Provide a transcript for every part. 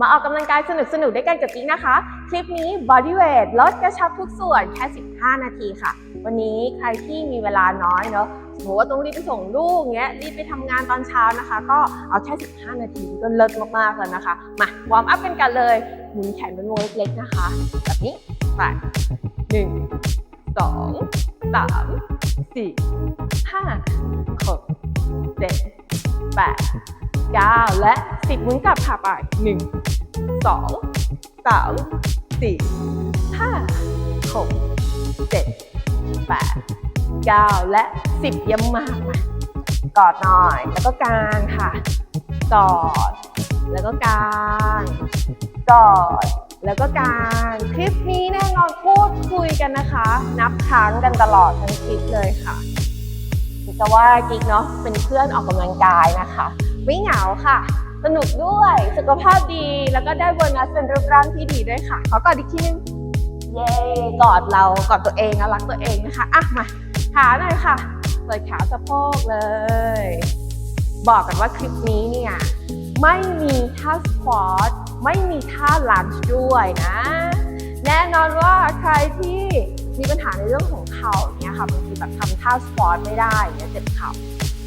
มาออกกำลังกายสนุกๆด้วยกันกับกิ๊กนะคะ คลิปนี้ body weight ลดกระชับทุกส่วนแค่ 15 นาทีค่ะ วันนี้ใครที่มีเวลาน้อยเนาะสมมติว่าต้องรีบไปส่งลูกเงี้ยรีบไปทำงานตอนเช้านะคะ ก็เอาแค่ 15 นาทีก็เลิศมากๆแล้วนะคะ มาวอร์มอัพกันกันเลยหมุนแขนเป็นวงเล็กๆนะคะ แบบนี้ไปหนึ่งสองสามสี่ห้าหกเจ็ดแปดเก้าและ สิบหมุนกลับค่ะไปหนึ่งสองสามสี่ห้าหกเจ็ดแปดเก้าและสิบเยี่ยมมากมากอดหน่อยแล้วก็กางค่ะ กอด แล้วก็กางกอดแล้วก็กางคลิปนี้แน่นอนพูดคุยกันนะคะ นับครั้งกันตลอดทั้งคลิปเลยค่ะจะว่ากิ๊กเนาะเป็นเพื่อนออกกำลังกายนะคะ ไม่เหงาค่ะ สนุกด้วย สุขภาพดี แล้วก็ได้โบนัสเป็นรูปร่างที่ดีด้วยค่ะ ขอกอดอีกทีนึง เย้ กอดเรา กอดตัวเองนะรักตัวเองนะคะ อะมา ขาหน่อยค่ะเปิดขาสะโพกเลย บอกกันว่าคลิปนี้เนี่ยไม่มีท่าสควอตไม่มีท่าลันช์ด้วยนะ แน่นอนว่าใครที่มีปัญหาในเรื่องของเข่าเนี่ยค่ะบางทีแบบทำท่าสควอตไม่ได้เนี่ยเจ็บเข่า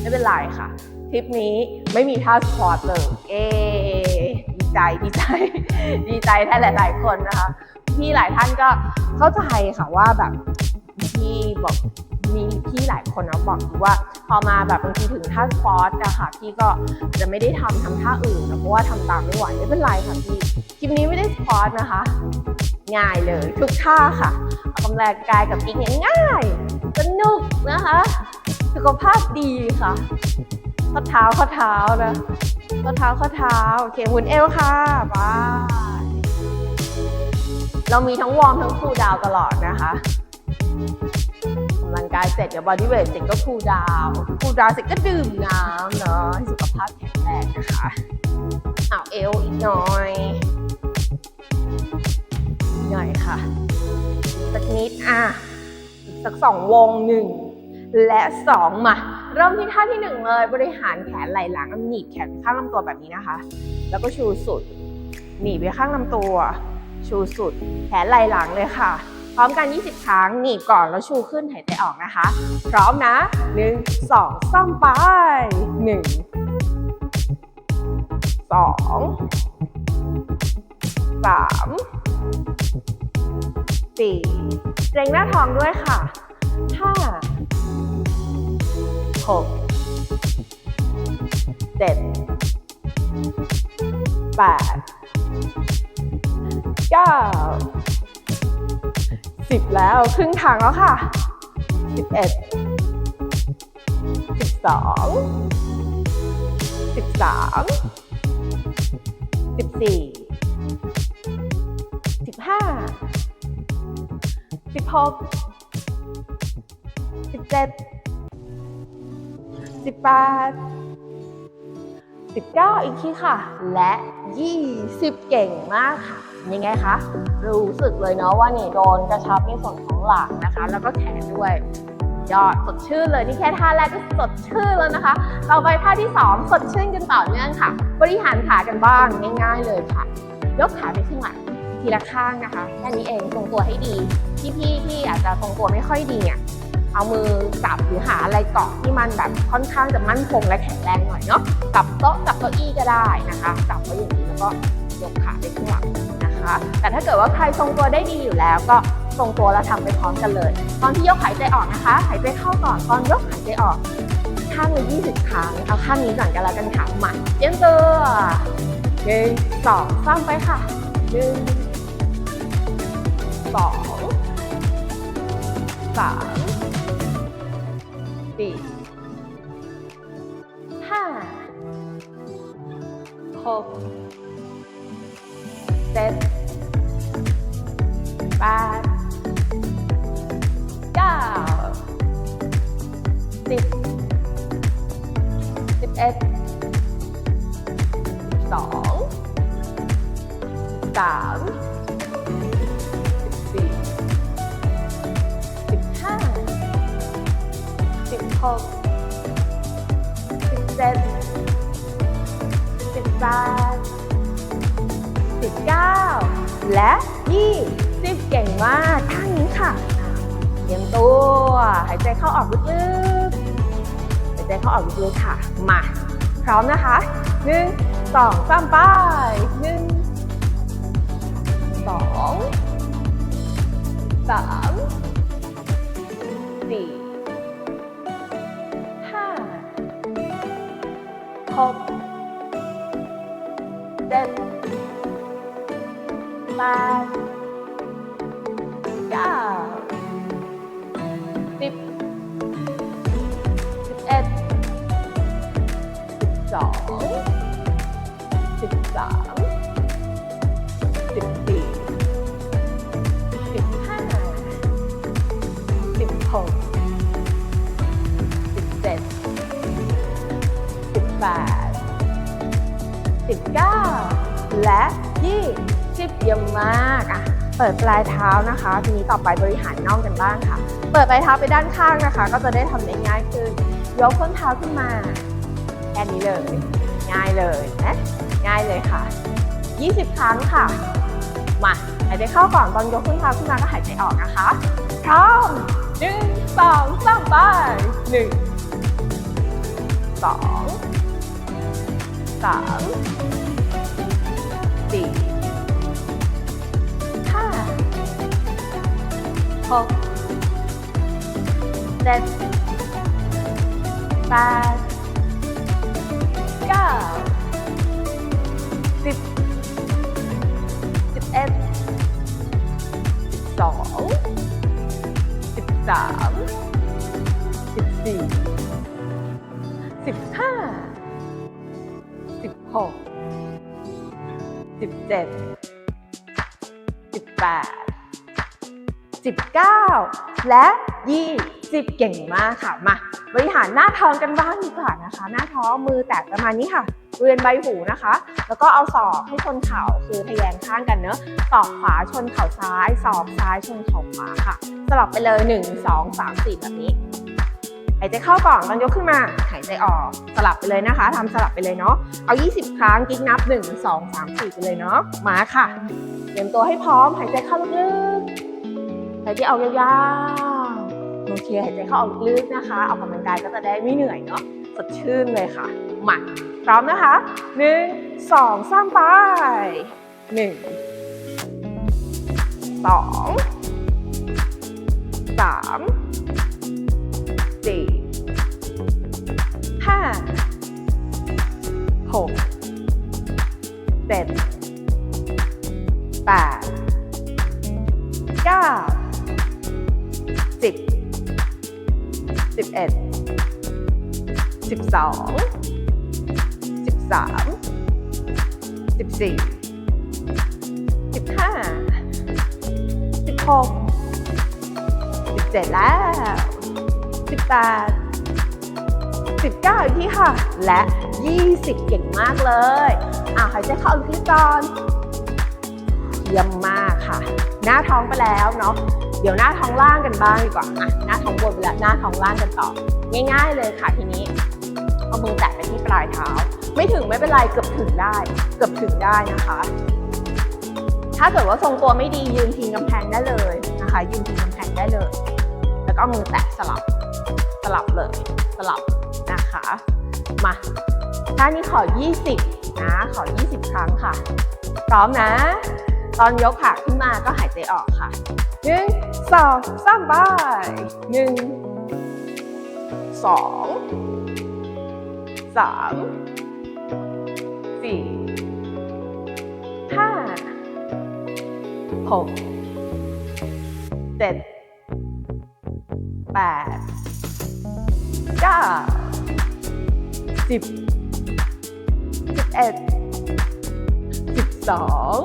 ไม่เป็นไรค่ะ ทริปนี้ไม่มีท่าสควอตเลย เอดีใจดีใจ ดีใจแทนหลาย ๆ คนนะคะพี่หลายท่านก็เข้าใจค่ะว่าแบบพี่บอกมีพี่หลายคนนะบอกว่าพอมาแบบบางทีถึงท่าสปอร์ตอะค่ะพี่ก็จะไม่ได้ทำทำท่าอื่นเพราะว่าทำตามไม่ไหวไม่เป็นไรค่ะพี่คลิปนี้ไม่ได้สปอร์ตนะคะ ง่ายเลยทุกท่าค่ะออกกำลังกายกับกิ๊กเนี่ยง่ายสนุกนะคะ สุขภาพดีค่ะ ข้อเท้าข้อเท้านะข้อเท้าข้อเท้าโอเคหมุนเอวค่ะบายเรามีทั้งวอร์มทั้งคูลดาวตลอดนะคะออกกำลังกายเสร็จเดี๋ยวบอดี้เวทเสร็จก็คูลดาวคูลดาวเสร็จก็ดื่มน้ำเนาะให้สุขภาพแข็งแรงนะคะเอาเอวอีกหน่อยหน่อยค่ะสักนิดอะสักสองวงหนึ่งและสองมา เริ่มที่ท่าที่หนึ่งเลย บริหารแขนไหล่หลังหนีบแขนข้างลำตัวแบบนี้นะคะ แล้วก็ชูสุด หนีบไปข้างลำตัว ชูสุด แขนไหล่หลังเลยค่ะ พร้อมกัน 20 ครั้ง หนีบก่อนแล้วชูขึ้นหายใจออกนะคะ พร้อมนะ 1 2 3ไป 1 2 3 4เกรงหน้าท้องด้วยค่ะ 5 6 7 8เก้าสิบแล้วครึ่งทางแล้วค่ะสิบเอ็ดสิบสองสิบสามสิบสี่สิบห้าสิบหกสิบเจ็ด สิบแปดสิบเก้าอีกทีค่ะ และยี่สิบเก่งมากค่ะ ยังไงคะ รู้สึกเลยเนาะว่านี่โดนกระชับในส่วนของหลังนะคะ แล้วก็แขนด้วย ยอดสดชื่นเลย นี่แค่ท่าแรกก็สดชื่นแล้วนะคะ ต่อไปท่าที่ 2 สดชื่นกันต่อเนื่องค่ะ บริหารขากันบ้างง่ายๆเลยค่ะ ยกขาไปข้างหลังทีละข้างนะคะ แค่นี้เองทรงตัวให้ดี พี่ๆที่อาจจะทรงตัวไม่ค่อยดีเนี่ย เอามือจับหรือหาอะไรเกาะที่มันแบบค่อนข้างจะมั่นคงและแข็งแรงหน่อยเนาะกับโต๊ะกับเก้าอี้ก็ได้นะคะจับไว้อย่างนี้แล้วก็ยกขาไปข้างหลังนะคะ แต่ถ้าเกิดว่าใครทรงตัวได้ดีอยู่แล้วก็ทรงตัวแล้วทำไปพร้อมกันเลย ตอนที่ยกหายใจออกนะคะ หายใจเข้าก่อนตอนยกหายใจออกข้างละ20 ครั้ง เอาข้างนี้ก่อนกันแล้วกันค่ะมาเตรียมตัวหนึ่งสองสามไปค่ะหนึ่งสองสาม สี่ห้าหกเจ็ดแปดเก้าสิบสิบเอ็ดสองสาม หกสิบเจ็ดสิบแปดและยี่สิบเก่งมากท่านี้ค่ะ เตรียมตัว หายใจเข้าออกลึกๆหายใจเข้าออกลึกๆค่ะ มา พร้อมนะคะหนึ่งสองสามไปหนึ่งสองสาม định ba. Trả tiếp. Tiếp em. Rõ tiếp giảng. Tiếp tiền. Tiếp hai tiếp hồn. Tiếp đẹp. Tiếp vàng 19 และ 20 เยี่ยมมากอะเปิดปลายเท้านะคะ ทีนี้ต่อไปบริหารน่องกันบ้างค่ะ เปิดปลายเท้าไปด้านข้างนะคะ ก็จะได้ทำง่ายขึ้นยกส้นเท้าขึ้นมาแค่นี้เลย ง่ายเลยนะง่ายเลยค่ะ 20 ครั้งค่ะ มาหายใจเข้าก่อนตอนยกส้นเท้าขึ้นมาก็หายใจออกนะคะพร้อมหนึ่งสองสามไปหนึ่งสอง สามสี่ห้าหกเจ็ดแปดเก้าสิบสิบเอ็ดสิบสองสิบสามสิบสี่สิบห้า หกสิบเจ็ดสิบแปด19และ20เก่งมากค่ะ มาบริหารหน้าท้องกันบ้างดีกว่านะคะ หน้าท้องมือแตะประมาณนี้ค่ะบริเวณใบหูนะคะ แล้วก็เอาศอกให้ชนเข่าคือทะแยงข้างกันเนอะศอกขวาชนเข่าซ้ายศอกซ้ายชนเข่าขวาค่ะ สลับไปเลย 1 2 3 4 แบบนี้ หายใจเข้าก่อนตอนยกขึ้นมา หายใจออกสลับไปเลยนะคะทำสลับไปเลยเนาะเอา 20 ครั้งกิ๊กนับ 1 2 3 4ไปเลยเนาะมาค่ะเตรียมตัวให้พร้อม หายใจเข้าลึกๆหายใจออกยาวๆโอเคหายใจเข้าออกลึกๆนะคะ ออกกำลังกายก็จะได้ไม่เหนื่อยเนาะสดชื่นเลยค่ะมาพร้อมนะคะหนึ่งสองสามไปหนึ่งสองสาม หกเจ็ดแปดเก้าสิบสิบเอ็ดสิบสองสิบสามสิบสี่สิบห้าสิบหกสิบเจ็ดแล้วสิบแปด สิบเก้าอีกที่ค่ะ และยี่สิบเก่งมากเลย อะหายใจเข้าลึกก่อนเยี่ยมมากค่ะ หน้าท้องไปแล้วเนาะ เดี๋ยวหน้าท้องล่างกันบ้างดีกว่าอะหน้าท้องบนไปแล้วหน้าท้องล่างกันต่อ ง่ายๆเลยค่ะทีนี้ เอามือแตะไปที่ปลายเท้า ไม่ถึงไม่เป็นไรเกือบถึงได้ เกือบถึงได้นะคะ ถ้าเกิดว่าทรงตัวไม่ดียืนพิงกำแพงได้เลยนะคะ ยืนพิงกำแพงได้เลย แล้วก็มือแตะสลับ สลับเลย สลับ นะคะ มาท่านี้ขอ 20 นะ ขอ 20 ครั้งค่ะ พร้อมนะ ตอนยกขาขึ้นมาก็หายใจออกค่ะหนึ่งสองสามไปหนึ่งสองสาม สิบสิบเอ็ดสิบสอง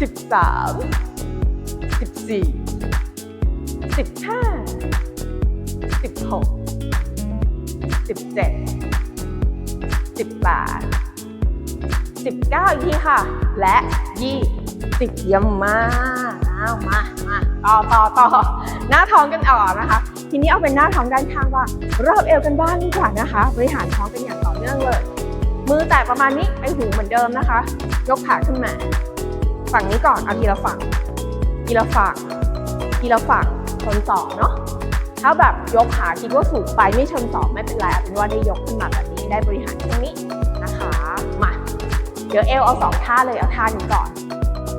สิบสามสิบสี่สิบห้าสิบหกสิบเจ็ดสิบแปดสิบเก้าอีกทีค่ะ และยี่สิบเยี่ยมมากอ้าวมามาต่อต่อต่อ หน้าท้องกันออกนะคะ ทีนี้เอาเป็นหน้าท้องด้านข้างว่ารอบเอวกันบ้างดีกว่านะคะ บริหารท้องกันอย่างต่อเนื่องเลย มือแตะประมาณนี้ไปหูเหมือนเดิมนะคะ ยกขาขึ้นมา ฝั่งนี้ก่อนเอาทีละฝั่งทีละฝั่งทีละฝั่งชนสองเนาะถ้าแบบยกขาคิดว่าสูงไปไม่ชนสองไม่เป็นไรเอาเป็นว่าได้ยกขึ้นมาแบบนี้ได้บริหารตรงนี้นะคะมาเดี๋ยวเอลเอาสองท่าเลยเอาท่านี้ก่อน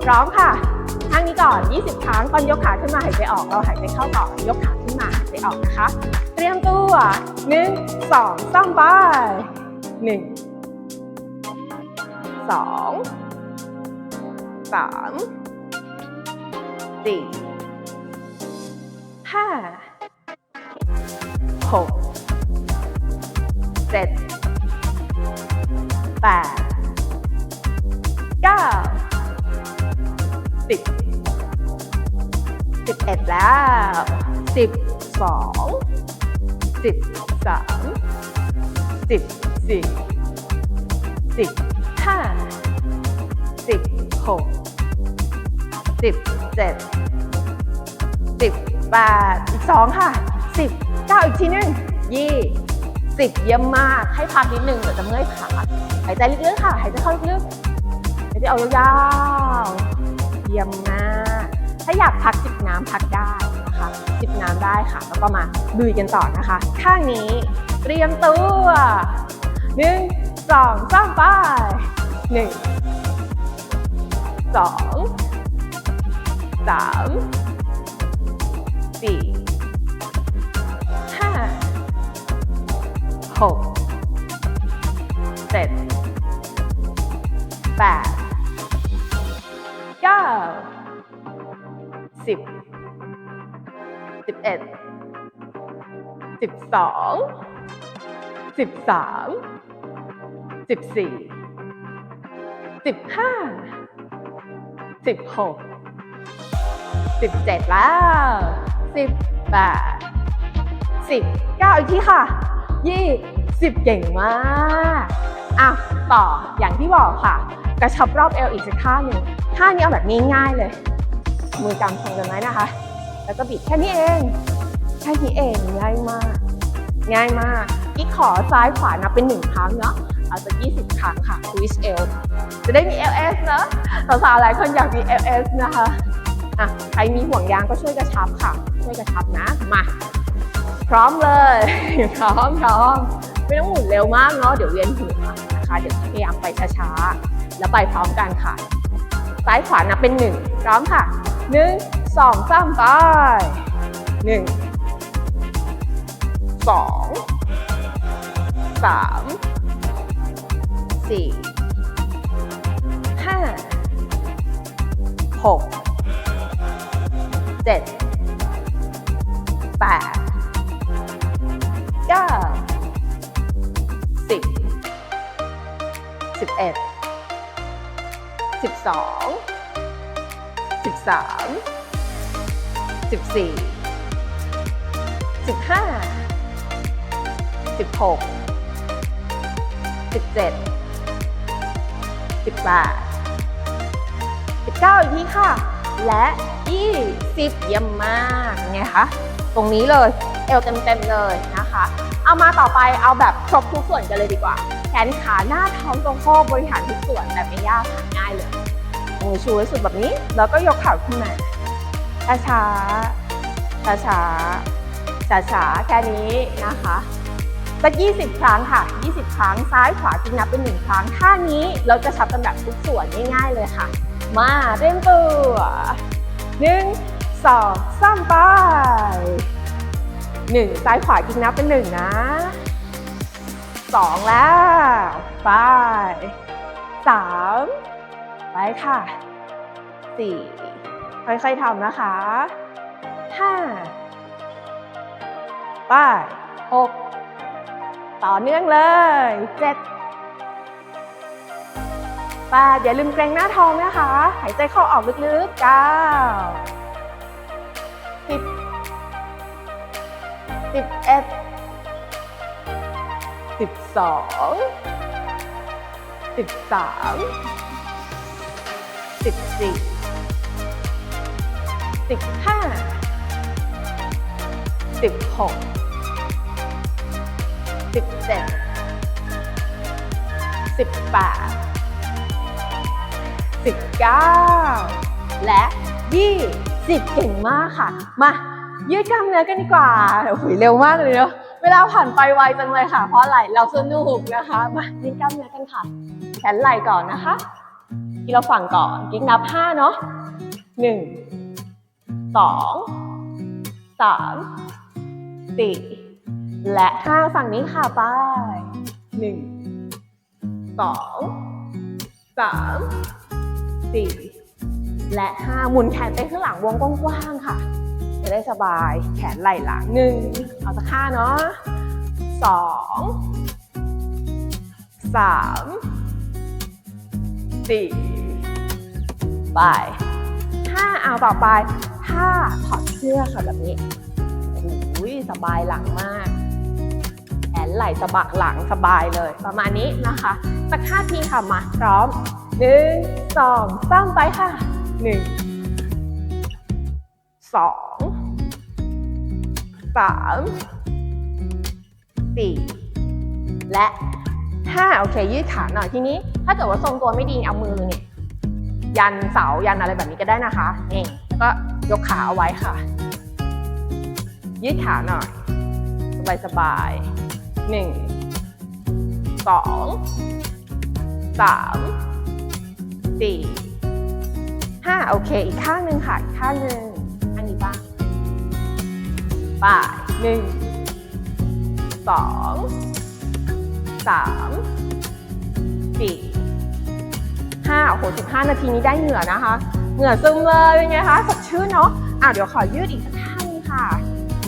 พร้อมค่ะ ท่านี้ก่อน 20 ครั้ง ตอนยกขาขึ้นมาหายใจออก เราหายใจเข้าต่อน ยกขาขึ้นมาหายใจออกนะคะ เตรียมตัวหนึ่งสองสามไปหนึ่งสองสาม สิบสิบเอ็ดแล้วสิบสองสิบสามสิบสี่สิบห้าสิบหกสิบเจ็ดสิบแปดอีกสองค่ะสิบเก้าอีกทีหนึงยี่สิบเยี่ยมมากให้พักนิดนึงเดี๋ยวจะเมื่อยขาหายใจลึกๆค่ะ หายใจเข้าลึกๆหายใจออกยาวๆ เยี่ยมมาก ถ้าอยากพักจิบน้ำพักได้นะคะ จิบน้ำได้ค่ะ แล้วก็มาลุยกันต่อนะคะ ข้างนี้เตรียมตัวหนึ่งสองสามไปหนึ่งสองสามสี่ห้าหกเจ็ดแปด สิบสิบเอ็ดสิบสองสิบสามสิบสี่สิบห้าสิบหกสิบเจ็ดแล้วสิบแปดสิบเก้าอีกทีค่ะยี่สิบเก่งมากอะต่ออย่างที่บอกค่ะ กระชับรอบเอวอีกสักท่าหนึ่งท่านี้เอาแบบง่ายๆเลย มือกำทรงกันไว้นะคะ แล้วก็บิดแค่นี้เอง แค่นี้เองง่ายมาก ง่ายมากกิ๊กขอซ้ายขวานับเป็นหนึ่งครั้งเนาะเอาสัก20 ครั้งค่ะ twist L จะได้มี LS เนอะสาวๆหลายคนอยากมี LS นะคะอะใครมีห่วงยางก็ช่วยกระชับค่ะ ช่วยกระชับนะ มา พร้อมเลย พร้อมพร้อมไม่ต้องหมุนเร็วมากเนาะเดี๋ยวเวียนหัวนะคะ เดี๋ยวพยายามไปช้าๆ แล้วไปพร้อมกันค่ะ ซ้ายขวานับเป็นหนึ่งพร้อมค่ะ หนึ่งสองสามไปหนึ่งสองสามสี่ห้าหกเจ็ดแปดเก้าสิบสิบเอ็ดสิบสอง สิบสามสิบสี่สิบห้าสิบหกสิบเจ็ดสิบแปดสิบเก้าอีกทีค่ะ และยี่สิบเยี่ยมมากไงคะตรงนี้เลยเอวเต็มๆเลยนะคะ เอามาต่อไปเอาแบบครบทุกส่วนกันเลยดีกว่า แขนขาหน้าท้องตรงโคบบริหารทุกส่วนแต่ไม่ยากง่ายเลย มือชูไว้สุดแบบนี้ แล้วก็ยกข่าขึ้นมาช้าช้าช้าช้าช้าช้าแค่นี้นะคะสัก20 ครั้งค่ะ 20 ครั้งซ้ายขวาจริงนับเป็นหนึ่งครั้งท่านี้เราจะชับกันแบบทุกส่วนง่ายๆเลยค่ะ มาเริ่มตัวหนึ่งสองสามไปหนึ่งซ้ายขวาจริงนับเป็นหนึ่งนะสองแล้ว ไปสาม ไปค่ะสี่ค่อยๆทำนะคะห้าไปหกต่อเนื่องเลยเจ็ดแปดอย่าลืมเกรงหน้าท้องนะคะ หายใจเข้าออกลึกๆเก้าสิบ สิบสี่สิบห้าสิบหกสิบเจ็ดสิบแปดสิบเก้าและยี่สิบเก่งมากค่ะ มายืดกล้ามเนื้อกันดีกว่าโอ้โหเร็วมากเลยเนาะเวลาผ่านไปไวจังเลยค่ะ เพราะอะไรเราสนุกนะคะ มายืดกล้ามเนื้อกันค่ะ แขนไหล่ก่อนนะคะ ทีเราฝั่งก่อนกิ๊กนับห้าเนาะหนึ่งสองสามสี่และห้าฝั่งนี้ค่ะไปหนึ่งสองสามสี่และห้าหมุนแขนไปข้างหลังวงกว้างๆค่ะ จะได้สบายแขนไหล่หลังหนึ่งเอาสักห้าเนาะสองสาม สี่ไปห้าเอาต่อไปถ้าถอดเสื้อค่ะแบบนี้โอ้ยสบายหลังมากแขนไหล่สะบักหลังสบายเลย ประมาณนี้นะคะสักห้าทีค่ะมาพร้อมหนึ่งสองสามไปค่ะหนึ่งสองสามสี่และห้าโอเคยืดขาหน่อยทีนี้ ถ้าเกิดว่าทรงตัวไม่ดีเอามือเนี่ยยันเสายันอะไรแบบนี้ก็ได้นะคะนี่แล้วก็ยกขาเอาไว้ค่ะ ยืดขาหน่อย สบายสบายๆหนึ่งสองสามสี่ห้าโอเค อีกข้างหนึ่งค่ะ อีกข้างหนึ่งอันนี้บ้างป่าหนึ่งสองสามสี่ ห้าโอ้โหสิบห้านาทีนี้ได้เหงื่อนะคะ เหงื่อซึมเลยเป็นไงคะสดชื่นเนาะอะเดี๋ยวขอยืดอีกสักข้างหนึงค่ะ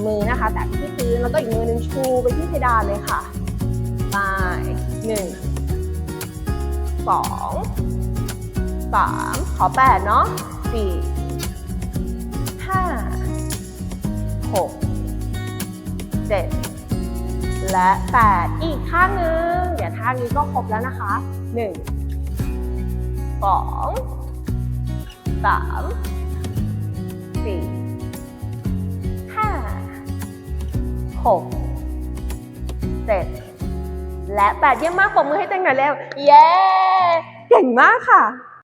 มือนะคะ แตะที่พื้นแล้วก็อีกมือหนึงชูไปที่เพดานเลยค่ะไปหนึ่งสองสามขอแปดเนาะสี่ห้าหกเจ็ดและแปดอีกข้างหนึ่งเดี๋ยวท่านี้ก็ครบแล้วนะคะหนึ่ง สองสามสี่ห้าหกเจ็ดและแปดเยี่ยมมากปรบมือให้เต็งหน่อยเร็ว เย้ เก่งมากค่ะ